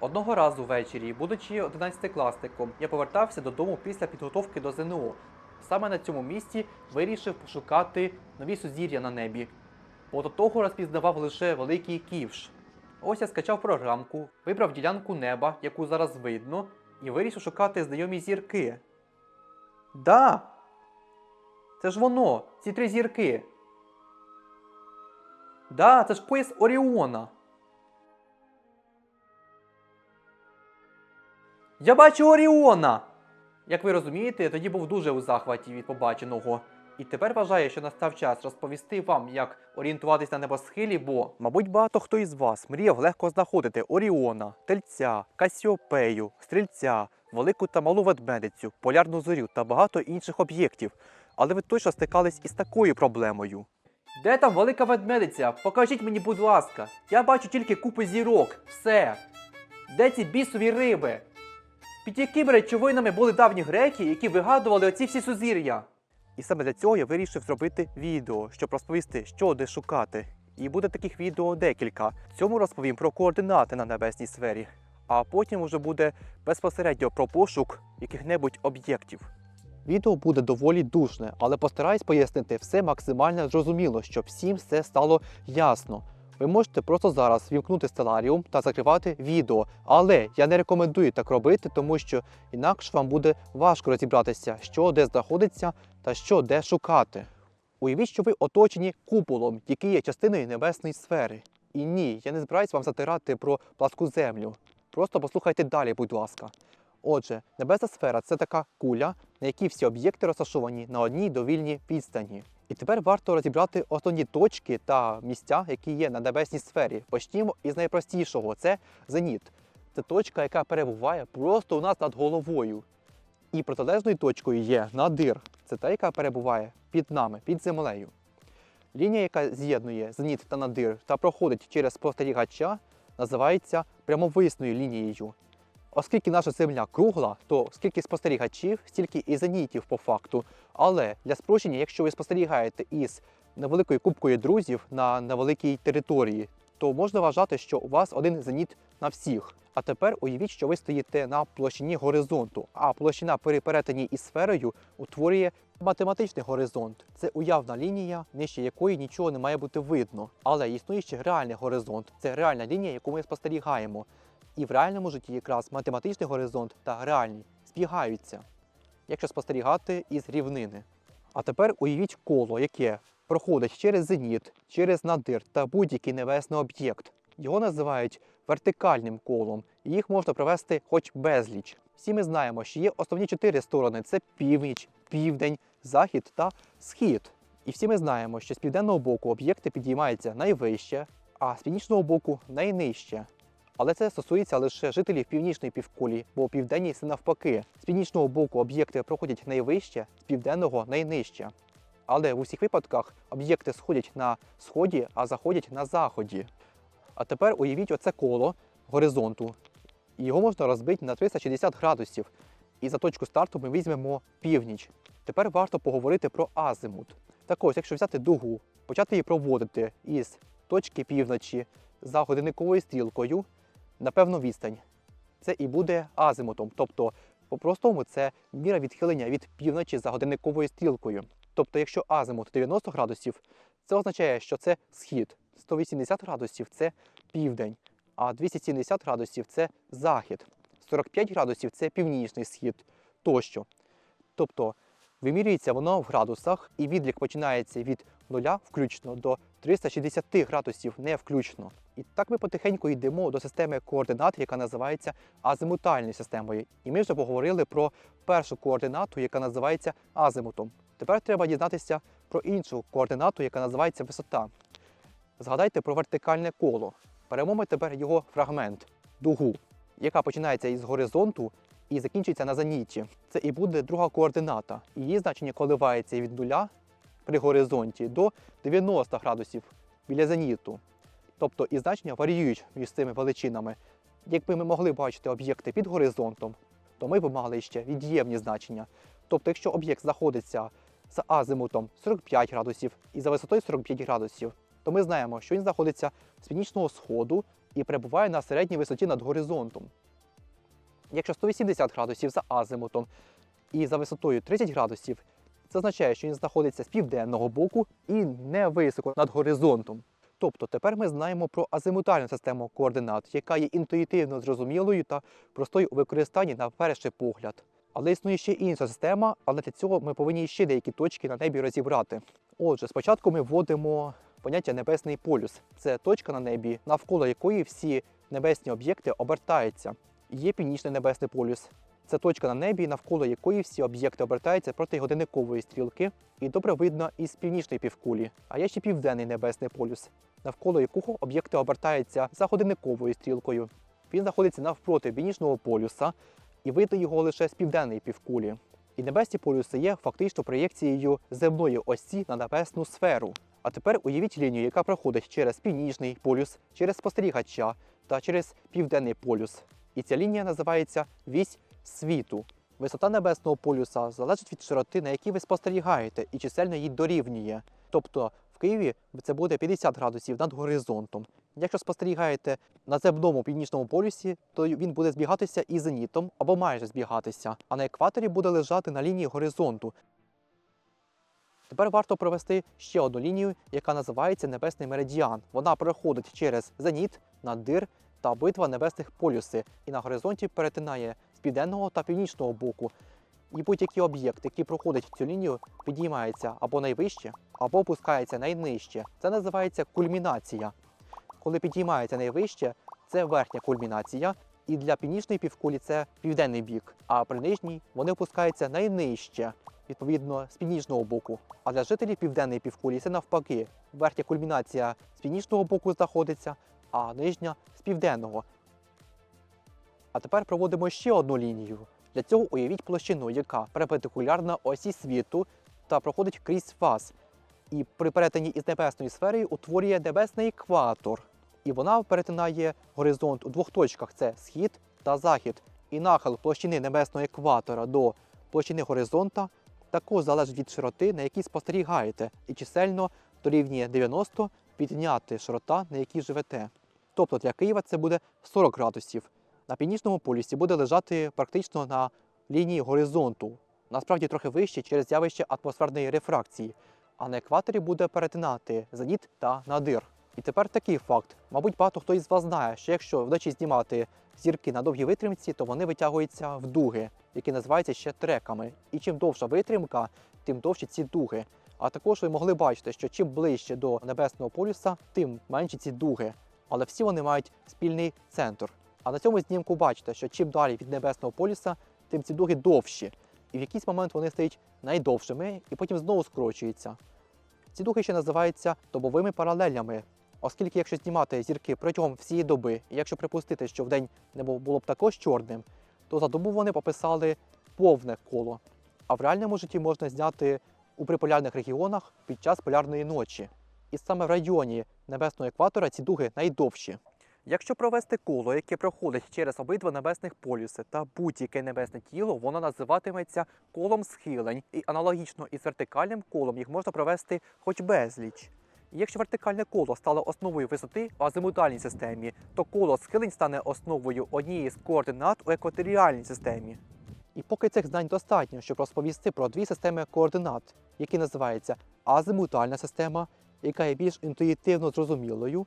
Одного разу ввечері, будучи 11-класником, я повертався додому після підготовки до ЗНО. Саме на цьому місці вирішив пошукати нові сузір'я на небі, бо до того розпізнавав лише великий ківш. Ось я скачав програмку, вибрав ділянку неба, яку зараз видно, і вирішив шукати знайомі зірки. Да! Це ж воно, ці три зірки. Да, це ж пояс Оріона. Я бачу Оріона! Як ви розумієте, я тоді був дуже у захваті від побаченого. І тепер вважаю, що настав час розповісти вам, як орієнтуватись на небосхилі, бо, мабуть, багато хто із вас мріяв легко знаходити Оріона, Тельця, Касіопею, Стрільця, Велику та Малу Ведмедицю, Полярну зорю та багато інших об'єктів. Але ви точно стикались із такою проблемою. Де там велика ведмедиця? Покажіть мені, будь ласка. Я бачу тільки купу зірок. Все. Де ці бісові риби? Під якими речовинами були давні греки, які вигадували оці всі сузір'я? І саме для цього я вирішив зробити відео, щоб розповісти, що де шукати. І буде таких відео декілька. Цьому розповім про координати на небесній сфері, а потім уже буде безпосередньо про пошук яких-небудь об'єктів. Відео буде доволі душне, але постараюсь пояснити все максимально зрозуміло, щоб всім все стало ясно. Ви можете просто зараз вімкнути стеларіум та закривати відео, але я не рекомендую так робити, тому що інакше вам буде важко розібратися, що де знаходиться та що де шукати. Уявіть, що ви оточені куполом, який є частиною небесної сфери. І ні, я не збираюсь вам затирати про пласку землю. Просто послухайте далі, будь ласка. Отже, небесна сфера це така куля, на якій всі об'єкти розташовані на одній довільній відстані. І тепер варто розібрати основні точки та місця, які є на небесній сфері. Почнімо із найпростішого це зеніт. Це точка, яка перебуває просто у нас над головою. І протилежною точкою є надир. Це та, яка перебуває під нами, під землею. Лінія, яка з'єднує зеніт та надир та проходить через спостерігача, називається прямовисною лінією. Оскільки наша земля кругла, то скільки спостерігачів, стільки і зенітів по факту. Але для спрощення, якщо ви спостерігаєте із невеликою кубкою друзів на невеликій території, то можна вважати, що у вас один зеніт на всіх. А тепер уявіть, що ви стоїте на площині горизонту, а площина при перетині із сферою утворює математичний горизонт. Це уявна лінія, нижче якої нічого не має бути видно. Але існує ще реальний горизонт. Це реальна лінія, яку ми спостерігаємо. І в реальному житті якраз математичний горизонт та реальний збігаються, якщо спостерігати із рівнини. А тепер уявіть коло, яке проходить через зеніт, через надир та будь-який небесний об'єкт. Його називають вертикальним колом, і їх можна провести хоч безліч. Всі ми знаємо, що є основні чотири сторони: це північ, південь, захід та схід. І всі ми знаємо, що з південного боку об'єкти підіймаються найвище, а з північного боку найнижче. Але це стосується лише жителів північної півкулі, бо південній це навпаки. З північного боку об'єкти проходять найвище, з південного найнижче. Але в усіх випадках об'єкти сходять на сході, а заходять на заході. А тепер уявіть оце коло горизонту. Його можна розбити на 360 градусів. І за точку старту ми візьмемо північ. Тепер варто поговорити про азимут. Так ось, якщо взяти дугу, почати її проводити із точки півночі за годинниковою стрілкою на певну відстань. Це і буде азимутом. Тобто, по-простому, це міра відхилення від півночі за годинниковою стрілкою. Тобто, якщо азимут 90 градусів, це означає, що це схід, 180 градусів це південь, а 270 градусів це захід, 45 градусів це північний схід тощо. Тобто вимірюється воно в градусах, і відлік починається від 0 включно до 360 градусів не включно. І так ми потихеньку йдемо до системи координат, яка називається азимутальною системою. І ми вже поговорили про першу координату, яка називається азимутом. Тепер треба дізнатися про іншу координату, яка називається висота. Згадайте про вертикальне коло. Беремо тепер його фрагмент дугу, яка починається із горизонту і закінчується на зеніті. Це і буде друга координата. Її значення коливається від нуля при горизонті до 90 градусів біля зеніту. Тобто і значення варіюють між цими величинами. Якби ми могли бачити об'єкти під горизонтом, то ми б мали ще від'ємні значення. Тобто, якщо об'єкт знаходиться за азимутом 45 градусів і за висотою 45 градусів, то ми знаємо, що він знаходиться з північного сходу і перебуває на середній висоті над горизонтом. Якщо 180 градусів за азимутом і за висотою 30 градусів, це означає, що він знаходиться з південного боку і не високо над горизонтом. Тобто тепер ми знаємо про азимутальну систему координат, яка є інтуїтивно зрозумілою та простою у використанні на перший погляд. Але існує ще інша система, але для цього ми повинні ще деякі точки на небі розібрати. Отже, спочатку ми вводимо поняття небесний полюс. Це точка на небі, навколо якої всі небесні об'єкти обертаються. Є північний небесний полюс. Це точка на небі, навколо якої всі об'єкти обертаються проти годинникової стрілки, і добре видно із північної півкулі. А є ще південний небесний полюс, навколо якого об'єкти обертаються за годинниковою стрілкою. Він знаходиться навпроти північного полюса, і видно його лише з південної півкулі. І небесні полюси є фактично проєкцією земної осі на небесну сферу. А тепер уявіть лінію, яка проходить через північний полюс, через спостерігача та через південний полюс. І ця лінія називається вісь світу. Висота небесного полюса залежить від широти, на якій ви спостерігаєте, і чисельно їй дорівнює. Тобто в Києві це буде 50 градусів над горизонтом. Якщо спостерігаєте на земному північному полюсі, то він буде збігатися із зенітом або майже збігатися, а на екваторі буде лежати на лінії горизонту. Тепер варто провести ще одну лінію, яка називається Небесний меридіан. Вона проходить через зеніт, надир та обидва небесних полюси, і на горизонті перетинає південного та північного боку. І будь-який об'єкт, який проходить цю лінію, підіймається або найвище, або опускається найнижче. Це називається кульмінація. Коли підіймається найвище, це верхня кульмінація, і для північної півкулі це південний бік, а при нижній вони опускаються найнижче, відповідно з північного боку. А для жителів південної півкулі це навпаки. Верхня кульмінація з північного боку знаходиться, а нижня з південного. А тепер проводимо ще одну лінію. Для цього уявіть площину, яка перпендикулярна осі світу та проходить крізь вас. І при перетині із небесною сферою утворює небесний екватор. І вона перетинає горизонт у двох точках: це схід та захід. І нахил площини небесного екватора до площини горизонта також залежить від широти, на якій спостерігаєте, і чисельно дорівнює 90 підняти широта, на якій живете. Тобто для Києва це буде 40 градусів. На північному полюсі буде лежати практично на лінії горизонту, насправді трохи вище через явище атмосферної рефракції, а на екваторі буде перетинати зеніт та надир. І тепер такий факт. Мабуть, багато хто із вас знає, що якщо вночі знімати зірки на довгій витримці, то вони витягуються в дуги, які називаються ще треками. І чим довша витримка, тим довші ці дуги. А також ви могли бачити, що чим ближче до небесного полюса, тим менші ці дуги. Але всі вони мають спільний центр. А на цьому знімку бачите, що чим далі від небесного полюса, тим ці дуги довші. І в якийсь момент вони стають найдовшими і потім знову скорочуються. Ці дуги ще називаються добовими паралелями, оскільки якщо знімати зірки протягом всієї доби, і якщо припустити, що вдень небо було б також чорним, то за добу вони пописали повне коло. А в реальному житті можна зняти у приполярних регіонах під час полярної ночі. І саме в районі небесного екватора ці дуги найдовші. Якщо провести коло, яке проходить через обидва небесних полюси та будь-яке небесне тіло, воно називатиметься колом схилень, і аналогічно із вертикальним колом їх можна провести хоч безліч. Якщо вертикальне коло стало основою висоти в азимутальній системі, то коло схилень стане основою однієї з координат у екваторіальній системі. І поки цих знань достатньо, щоб розповісти про дві системи координат, які називаються азимутальна система, яка є більш інтуїтивно зрозумілою,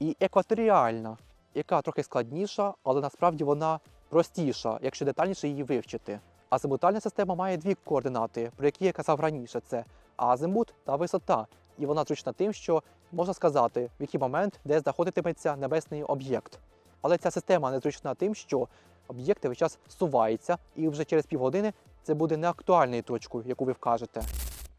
і екваторіальна, яка трохи складніша, але насправді вона простіша, якщо детальніше її вивчити. Азимутальна система має дві координати, про які я казав раніше: це азимут та висота. І вона зручна тим, що можна сказати, в який момент де знаходитиметься небесний об'єкт. Але ця система незручна тим, що об'єкти весь час суваються, і вже через півгодини це буде неактуальною точкою, яку ви вкажете.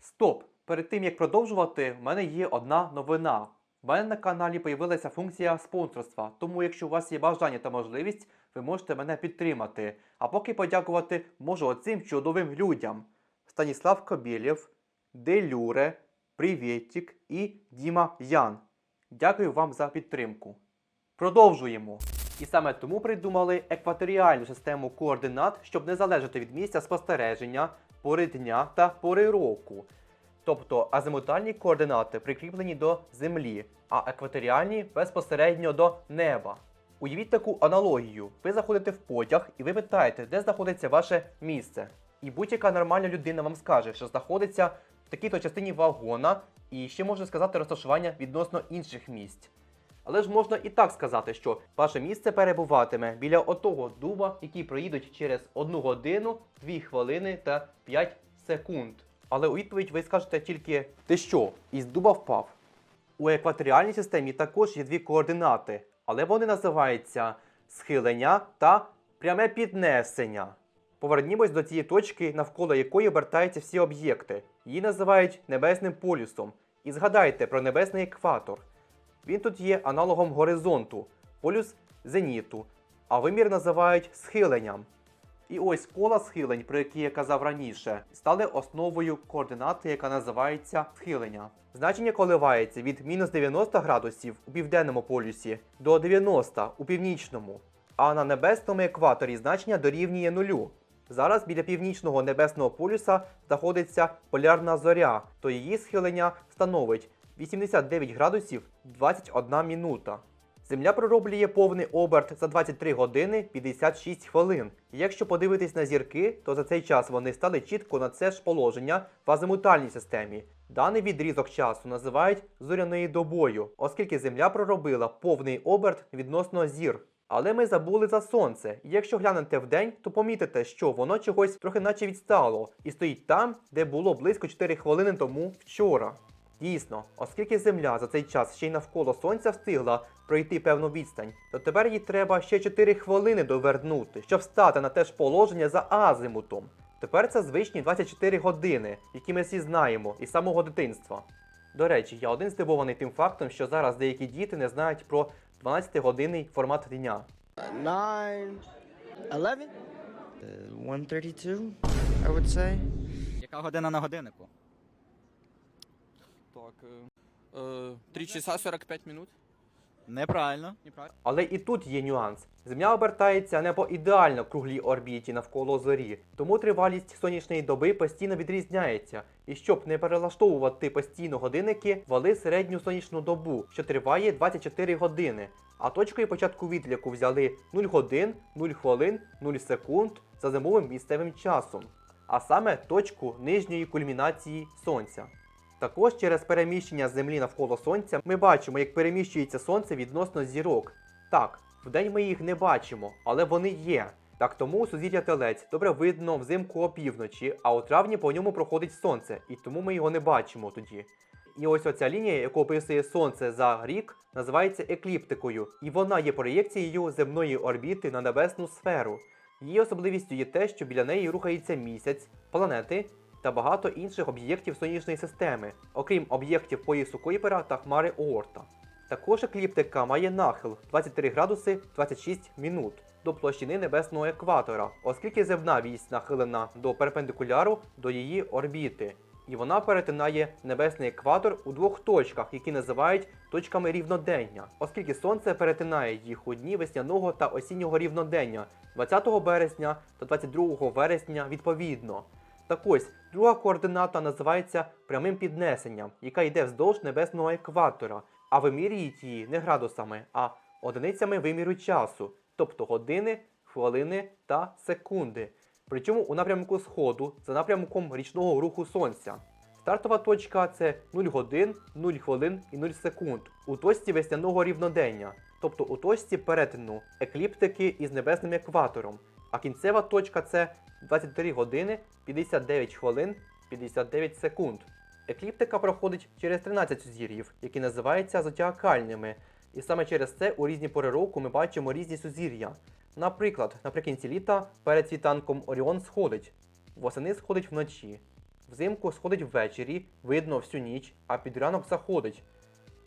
Стоп! Перед тим як продовжувати, в мене є одна новина. В мене на каналі появилася функція спонсорства, тому якщо у вас є бажання та можливість, ви можете мене підтримати. А поки подякувати можу оцим чудовим людям: Станіслав Кобєлєв, Делюре, Привєтік і Діма Ян. Дякую вам за підтримку. Продовжуємо. І саме тому придумали екваторіальну систему координат, щоб не залежати від місця спостереження, пори дня та пори року. Тобто азимутальні координати прикріплені до землі, а екваторіальні безпосередньо до неба. Уявіть таку аналогію. Ви заходите в потяг і ви питаєте, де знаходиться ваше місце. І будь-яка нормальна людина вам скаже, що знаходиться в такій-то частині вагона, і ще може сказати розташування відносно інших місць. Але ж можна і так сказати, що ваше місце перебуватиме біля отого дуба, який проїдуть через 1 годину, 2 хвилини та 5 секунд. Але у відповідь ви скажете тільки ти що, із дуба впав? У екваторіальній системі також є дві координати, але вони називаються схилення та пряме піднесення. Повернімось до цієї точки, навколо якої обертаються всі об'єкти. Її називають небесним полюсом. І згадайте про небесний екватор. Він тут є аналогом горизонту, полюс зеніту, а вимір називають схиленням. І ось кола схилень, про які я казав раніше, стали основою координати, яка називається схилення. Значення коливається від мінус 90 градусів у південному полюсі до 90 у північному, а на небесному екваторі значення дорівнює нулю. Зараз біля північного небесного полюса знаходиться полярна зоря, то її схилення становить 89 градусів 21 минута. Земля пророблює повний оберт за 23 години 56 хвилин. І якщо подивитись на зірки, то за цей час вони стали чітко на це ж положення в азимутальній системі. Даний відрізок часу називають зоряною добою, оскільки Земля проробила повний оберт відносно зір. Але ми забули за сонце, і якщо глянете вдень, то помітите, що воно чогось трохи наче відстало і стоїть там, де було близько 4 хвилини тому вчора. Дійсно, оскільки Земля за цей час ще й навколо сонця встигла пройти певну відстань, то тепер їй треба ще 4 хвилини довернути, щоб стати на те ж положення за азимутом. Тепер це звичні 24 години, які ми всі знаємо із самого дитинства. До речі, я один здивований тим фактом, що зараз деякі діти не знають про 12-годинний формат дня. Nine, eleven, uh, one thirty-two, I would say. Яка година на годиннику? Так, э, 3 часа 45 минут. Неправильно. Неправильно? Але і тут є нюанс. Земля обертається не по ідеально круглій орбіті навколо зорі, тому тривалість сонячної доби постійно відрізняється. І щоб не перелаштовувати постійно годинники, вали середню сонячну добу, що триває 24 години. А точкою початку відліку взяли 0 годин, 0 хвилин, 0 секунд за зимовим місцевим часом, а саме точку нижньої кульмінації сонця. Також через переміщення Землі навколо Сонця ми бачимо, як переміщується Сонце відносно зірок. Так, вдень ми їх не бачимо, але вони є. Так тому сузір'я Телець добре видно взимку опівночі, а у травні по ньому проходить сонце, і тому ми його не бачимо тоді. І ось оця лінія, яку описує сонце за рік, називається екліптикою, і вона є проєкцією земної орбіти на небесну сферу. Її особливістю є те, що біля неї рухається місяць, планети та багато інших об'єктів сонячної системи, окрім об'єктів поясу Койпера та хмари Оорта. Також екліптика має нахил 23 градуси 26 минут до площини небесного екватора, оскільки земна вісь нахилена до перпендикуляру до її орбіти. І вона перетинає небесний екватор у двох точках, які називають точками рівнодення, оскільки сонце перетинає їх у дні весняного та осіннього рівнодення 20 березня та 22 вересня відповідно. Так ось, друга координата називається прямим піднесенням, яка йде вздовж небесного екватора, а вимірюють її не градусами, а одиницями виміру часу, тобто години, хвилини та секунди. Причому у напрямку сходу за напрямком річного руху сонця. Стартова точка це 0 годин, 0 хвилин і 0 секунд у точці весняного рівнодення, тобто у точці перетину екліптики із небесним екватором. А кінцева точка це 23 години 59 хвилин 59 секунд. Екліптика проходить через 13 сузір'їв, які називаються зодіакальними. І саме через це у різні пори року ми бачимо різні сузір'я. Наприклад, наприкінці літа перед світанком Оріон сходить, восени сходить вночі, взимку сходить ввечері, видно всю ніч, а під ранок заходить.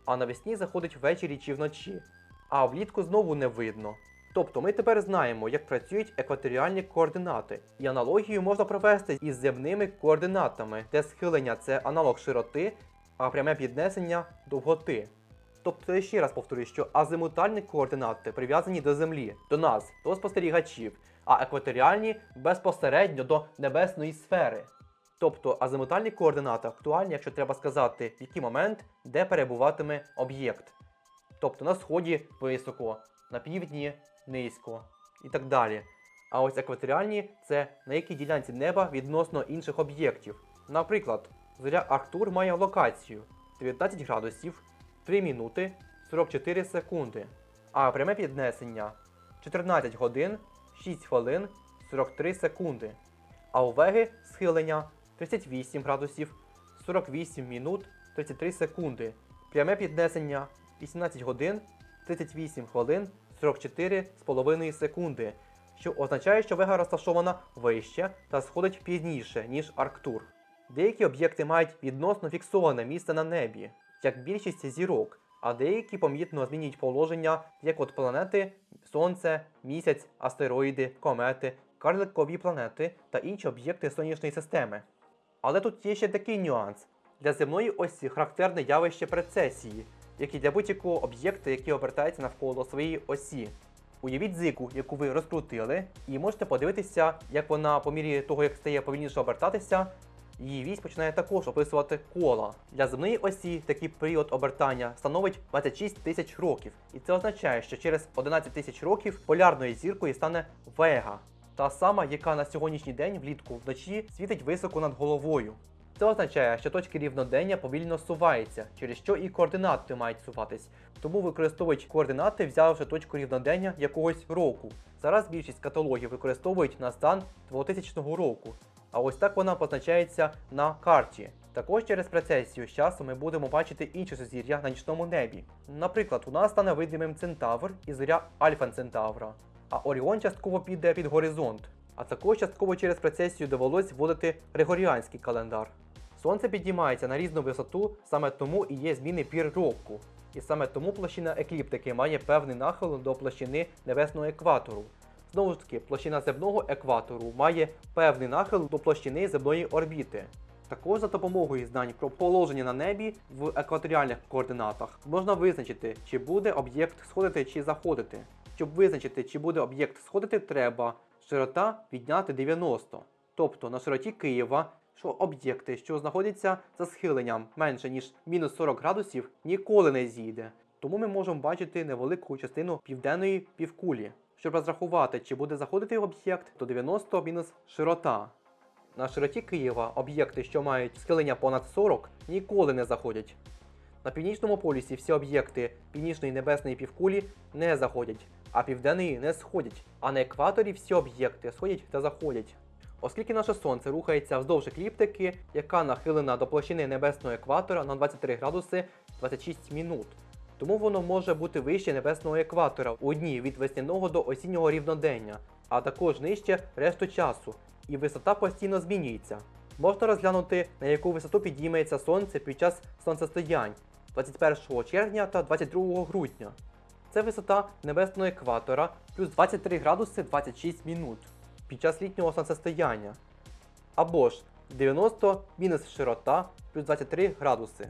А навесні заходить ввечері чи вночі, а влітку знову не видно. Тобто ми тепер знаємо, як працюють екваторіальні координати, і аналогію можна провести із земними координатами, де схилення це аналог широти, а пряме піднесення довготи. Тобто я ще раз повторюю, що азимутальні координати прив'язані до Землі, до нас, до спостерігачів, а екваторіальні безпосередньо до небесної сфери. Тобто азимутальні координати актуальні, якщо треба сказати, в який момент, де перебуватиме об'єкт. Тобто на сході високо, на півдні низько і так далі. А ось екваторіальні це на якій ділянці неба відносно інших об'єктів. Наприклад, зоря Арктур має локацію 19 градусів, 3 минути 44 секунди, а пряме піднесення 14 годин, 6 хвилин 43 секунди. А у Веги схилення 38 градусів, 48 минут 33 секунди. Пряме піднесення 18 годин, 38 хвилин 44,5 секунди, що означає, що Вега розташована вище та сходить пізніше, ніж Арктур. Деякі об'єкти мають відносно фіксоване місце на небі, як більшість зірок, а деякі помітно змінюють положення, як от планети, Сонце, місяць, астероїди, комети, карликові планети та інші об'єкти сонячної системи. Але тут є ще такий нюанс. Для земної осі характерне явище прецесії, як і для будь-якого об'єкта, який обертається навколо своєї осі. Уявіть зику, яку ви розкрутили, і можете подивитися, як вона по мірі того, як стає повільніше обертатися, її вісь починає також описувати кола. Для земної осі такий період обертання становить 26 тисяч років. І це означає, що через 11 тисяч років полярною зіркою стане Вега, та сама, яка на сьогоднішній день влітку вночі світить високо над головою. Це означає, що точки рівнодення повільно суваються, через що і координати мають суватись. Тому використовують координати, взявши точку рівнодення якогось року. Зараз більшість каталогів використовують на стан 2000 року. А ось так вона позначається на карті. Також через прецесію з часом ми будемо бачити інші сузір'я на нічному небі. Наприклад, у нас стане видимим Центавр і зоря Альфа Центавра, а Оріон частково піде під горизонт. А також частково через прецесію довелось вводити Григоріанський календар. Сонце підіймається на різну висоту, саме тому і є зміни пір року. І саме тому площина екліптики має певний нахил до площини небесного екватору. Знову ж таки, площина земного екватору має певний нахил до площини земної орбіти. Також за допомогою знань про положення на небі в екваторіальних координатах можна визначити, чи буде об'єкт сходити чи заходити. Щоб визначити, чи буде об'єкт сходити, треба широта відняти 90. Тобто на широті Києва, що об'єкти, що знаходяться за схиленням менше ніж мінус 40 градусів, ніколи не зійде. Тому ми можемо бачити невелику частину південної півкулі. Щоб розрахувати, чи буде заходити об'єкт, то 90 мінус широта. На широті Києва об'єкти, що мають схилення понад 40, ніколи не заходять. На північному полюсі всі об'єкти північної небесної півкулі не заходять, а південної не сходять. А на екваторі всі об'єкти сходять та заходять. Оскільки наше сонце рухається вздовж екліптики, яка нахилена до площини небесного екватора на 23 градуси 26 минут. Тому воно може бути вище небесного екватора у дні від весняного до осіннього рівнодення, а також нижче решту часу, і висота постійно змінюється. Можна розглянути, на яку висоту підійметься сонце під час сонцестоянь 21 червня та 22 грудня. Це висота небесного екватора плюс 23 градуси 26 минут під час літнього сонцестояння. Або ж 90 мінус широта плюс 23 градуси.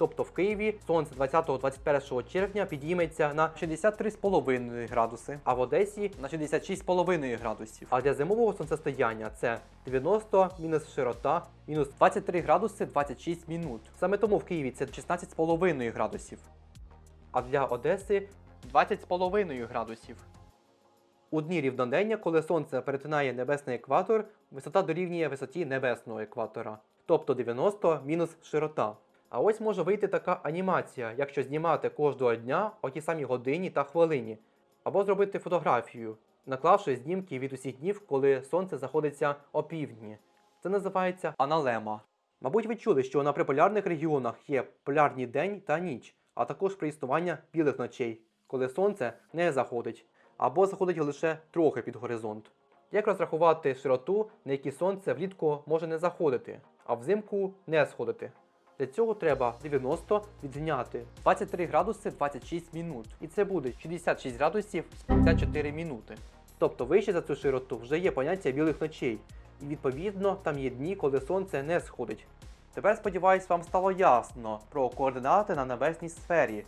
Тобто в Києві сонце 20-21 червня підійметься на 63,5 градуси, а в Одесі на 66,5 градусів. А для зимового сонцестояння це 90 мінус широта мінус 23 градуси 26 минут. Саме тому в Києві це 16,5 градусів. А для Одеси 20,5 градусів. У дні рівнодення, коли сонце перетинає небесний екватор, висота дорівнює висоті небесного екватора, тобто 90 мінус широта. А ось може вийти така анімація, якщо знімати кожного дня о тій самій годині та хвилині, або зробити фотографію, наклавши знімки від усіх днів, коли сонце заходиться опівдні. Це називається аналема. Мабуть, ви чули, що на приполярних регіонах є полярний день та ніч, а також при існування білих ночей, коли сонце не заходить, або заходить лише трохи під горизонт. Як розрахувати широту, на якій сонце влітку може не заходити, а взимку не сходити? Для цього треба 90 відняти 23 градуси 26 минут. І це буде 66 градусів 54 минути. Тобто вище за цю широту вже є поняття білих ночей. І відповідно там є дні, коли сонце не сходить. Тепер сподіваюсь, вам стало ясно про координати на небесній сфері.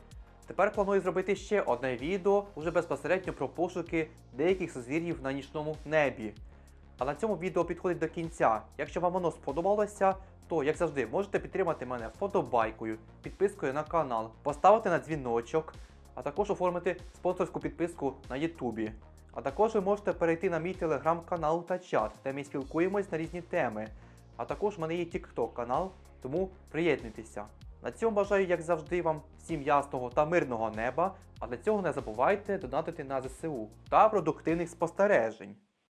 Тепер планую зробити ще одне відео уже безпосередньо про пошуки деяких созвір'їв на нічному небі. А на цьому відео підходить до кінця. Якщо вам воно сподобалося, то, як завжди, можете підтримати мене вподобайкою, підпискою на канал, поставити на дзвіночок, а також оформити спонсорську підписку на Ютубі. А також ви можете перейти на мій телеграм-канал та чат, де ми спілкуємось на різні теми. А також в мене є TikTok канал, тому приєднуйтеся. На цьому бажаю, як завжди, вам всім ясного та мирного неба, а для цього не забувайте донатити на ЗСУ та продуктивних спостережень.